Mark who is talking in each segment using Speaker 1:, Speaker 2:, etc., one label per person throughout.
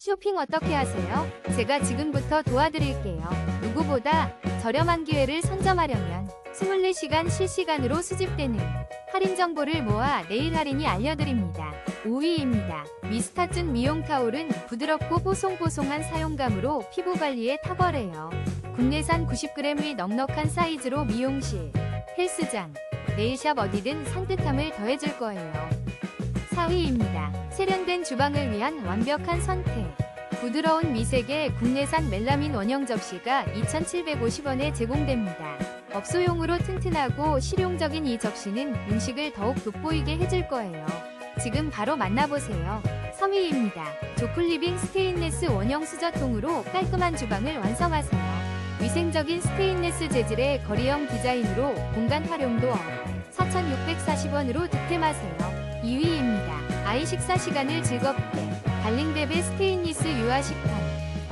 Speaker 1: 쇼핑 어떻게 하세요? 제가 지금부터 도와드릴게요. 누구보다 저렴한 기회를 선점하려면 24시간 실시간으로 수집되는 할인 정보를 모아 내일 할인이 알려드립니다. 5위입니다. 미스타준 미용 타올은 부드럽고 뽀송뽀송한 사용감으로 피부 관리에 탁월해요. 국내산 90g 위 넉넉한 사이즈로 미용실, 헬스장, 네일샵 어디든 산뜻함을 더해줄 거예요. 4위입니다. 세련된 주방을 위한 완벽한 선택. 부드러운 미색의 국내산 멜라민 원형 접시가 2,750원에 제공됩니다. 업소용으로 튼튼하고 실용적인 이 접시는 음식을 더욱 돋보이게 해줄 거예요. 지금 바로 만나보세요. 3위입니다. 조클리빙 스테인레스 원형 수저통으로 깔끔한 주방을 완성하세요. 위생적인 스테인레스 재질의 거리형 디자인으로 공간 활용도 업. 4,640원으로 득템하세요. 2위입니다. 아이 식사 시간을 즐겁게 달링베베 스테인리스 유아 식판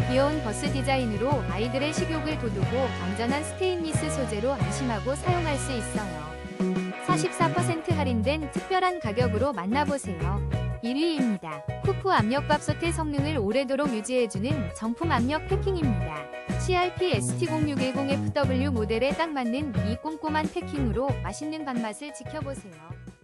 Speaker 1: 귀여운 버스 디자인으로 아이들의 식욕을 돋우고 안전한 스테인리스 소재로 안심하고 사용할 수 있어요. 44% 할인된 특별한 가격으로 만나보세요. 1위입니다. 쿠프 압력밥솥의 성능을 오래도록 유지해주는 정품 압력 패킹입니다. CRP ST0610FW 모델에 딱 맞는 이 꼼꼼한 패킹으로 맛있는 밥맛을 지켜보세요.